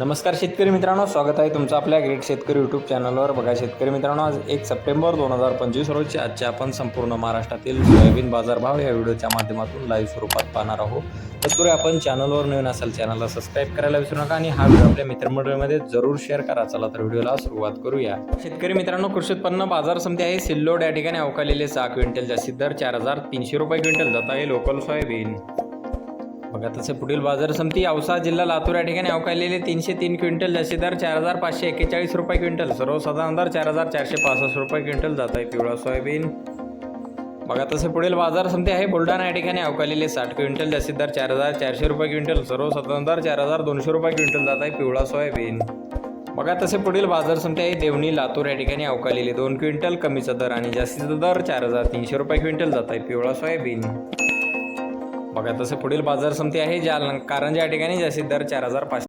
नमस्कार शेतकरी मित्रांनो स्वागत आहे तुमचं आपल्या ग्रेट शेतकरी यूट्यूब चॅनलवर बघा शेतकरी मित्रांनो आज एक सप्टेंबर दोन हजार पंचवीस रोजी आजचे आपण संपूर्ण महाराष्ट्रातील सोयाबीन बाजारभाव या व्हिडिओच्या माध्यमातून लाईव्ह स्वरूपात पाहणार आहोत. तत्पूर्वी आपण चॅनलवर नवीन असाल चॅनलला सबस्क्राईब करायला विसरू नका आणि हा व्हिडिओ आपल्या मित्रमंडळीमध्ये जरूर शेअर करा. चला तर व्हिडिओला सुरुवात करूया. शेतकरी मित्रांनो कृषी उत्पन्न बाजार समिती आहे. सिल्लोड या ठिकाणी अवकालेले सहा क्विंटल जास्तीत दर चार हजार तीनशे रुपये क्विंटल जात आहे लोकल सोयाबीन बघा तसे पुढील बाजार समिती औसा जिल्हा लातूर या ठिकाणी अवकालेले तीनशे तीन क्विंटल जास्तीत दर चार हजार पाचशे एक्केचाळीस रुपये क्विंटल. सर्वसाधारण दर चार हजार चारशे पासष्ट रुपये क्विंटल जात आहे पिवळा सोयाबीन. बघा तसे पुढील बाजार समिती आहे. बुलढाणा या ठिकाणी अवकालेले साठ क्विंटल जास्तीत दर चार हजार चारशे रुपये क्विंटल. सर्वसाधारण दर चार हजार दोनशे रुपये क्विंटल जात आहे पिवळा सोयाबीन. बघा तसे पुढील बाजार समिती आहे. देवणी लातूर या ठिकाणी अवकालेले दोन क्विंटल. कमीचा दर आणि जास्तीचा दर चार हजार तीनशे रुपये क्विंटल जात आहे पिवळा सोयाबीन. बघा तसे पुढील बाजार समिती आहे जालना. कारण या ठिकाणी जास्तीत दर चार हजार पाचशे